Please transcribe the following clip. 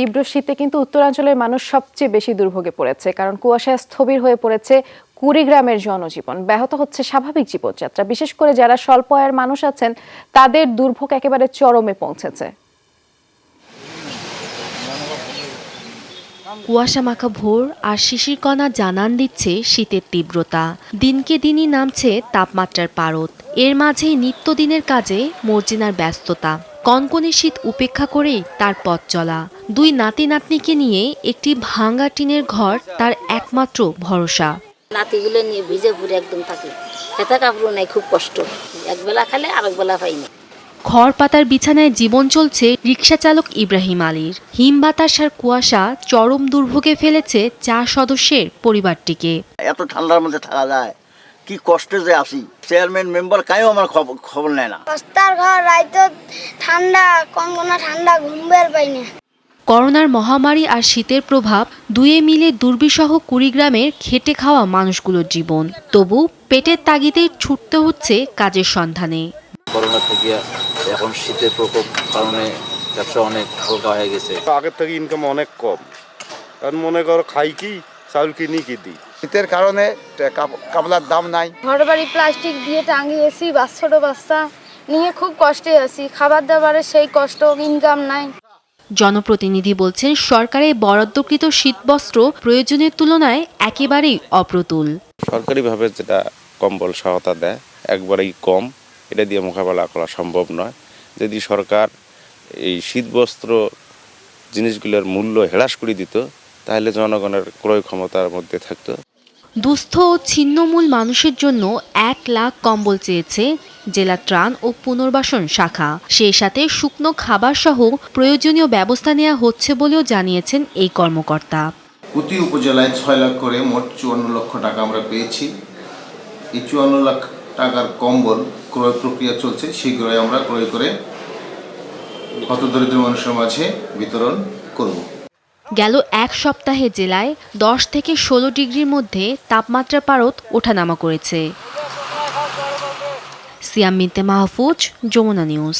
তীব্র শীতে কিন্তু উত্তরাঞ্চলের মানুষ সবচেয়ে বেশি দুর্ভোগে পড়েছে, কারণ কুয়াশায় স্থবির হয়ে পড়েছে কুড়িগ্রামের জনজীবন। ব্যাহত হচ্ছে স্বাভাবিক জীবনযাত্রা। বিশেষ করে যারা স্বল্প আয়ের মানুষ আছেন, তাদের দুর্ভোগ একেবারে চরমে পৌঁছেছে। কুয়াশা মাখা ভোর আর শিশির কণা জানান দিচ্ছে শীতের তীব্রতা। দিনকে দিনই নামছে তাপমাত্রার পারদ। এর মাঝে নিত্যদিনের কাজে মর্জিনার ব্যস্ততা। কনকনে শীত উপেক্ষা করেই তার পথ চলা। দুই নাতি নাতনিকে নিয়ে একটি ভাঙা টিনের ঘর তার একমাত্র ভরসা। নাতিগুলো নিয়ে ভিজে পুরে একদম থাকি। খেতে কাপড় নাই খুব কষ্ট। একবেলা খালে আরেক বেলা পাই না। খড় পাতার বিছানায় জীবন চলছে রিক্সা চালক ইব্রাহিম আলীর। হিম বাতাস আর কুয়াশা চরম দুর্ভোগে ফেলেছে চার সদস্যের পরিবারটিকে। এত ঠান্ডার মধ্যে থাকা যায়। কি কষ্টে যে আসি চেয়ারম্যান মেম্বার কাইও আমার খবর খবর নেয় না। রাস্তার ঘর রাইতো ঠান্ডা কনকনা ঠান্ডা ঘুম বের পাই না। করোনার মহামারী আর শীতের প্রভাব দুয়ে মিলে দুর্বিসহ কুড়িগ্রামের খেটে খাওয়া মানুষগুলোর জীবন। তবু পেটের তাগিদেই ছুটতে হচ্ছে কাজের সন্ধানে। করোনা থেকে এখন শীতের প্রকোপ কারণে ব্যবসা অনেক হালকা হয়ে গেছে। আগের থেকে ইনকাম অনেক কম। কারণ মনে করো খাই কি? চাউল কিনি কি দিই। শীতের কারণে কাপলার দাম নাই। ঘর বাড়ি প্লাস্টিক দিয়ে টাঙিয়েছি বাচ্চা ছোট বাচ্চা। নিয়ে খুব কষ্টে আছি খাবার দাবারের সেই কষ্ট ইনকাম নাই। জনপ্রতিনিধি বলছেন সরকারের বরাদ্দকৃত শীতবস্ত্র প্রয়োজনের তুলনায় একেবারেই অপ্রতুল। সরকারিভাবে যেটা কম্বল সহায়তা দেয় একবারেই কম। এটা দিয়ে মোকাবেলা করা সম্ভব নয়। যদি সরকার এই শীতবস্ত্র জিনিসগুলোর মূল্য হ্রাস করে দিত তাহলে জনগণের ক্রয় ক্ষমতার মধ্যে থাকতো। দুস্থ ও ছিন্নমূল মানুষের জন্য এক লাখ কম্বল চেয়েছে জেলা ত্রাণ ও পুনর্বাসন শাখা। সেই সাথে শুকনো খাবার সহ প্রয়োজনীয় ব্যবস্থা নেওয়া হচ্ছে বলেও জানিয়েছেন এই কর্মকর্তা। প্রতি উপজেলায় ছয় লাখ করে মোট চুয়ান্ন লক্ষ টাকা আমরা পেয়েছি। এই চুয়ান্ন লাখ টাকার কম্বল ক্রয় প্রক্রিয়া চলছে। শীঘ্রই আমরা ক্রয় করে হতদরিদ্র মানুষের মাঝে বিতরণ করব। গেল এক সপ্তাহে জেলায় দশ থেকে ষোলো ডিগ্রির মধ্যে তাপমাত্রা পারত ওঠানামা করেছে। সিয়াম মিনতে মাহফুজ, যমুনা নিউজ।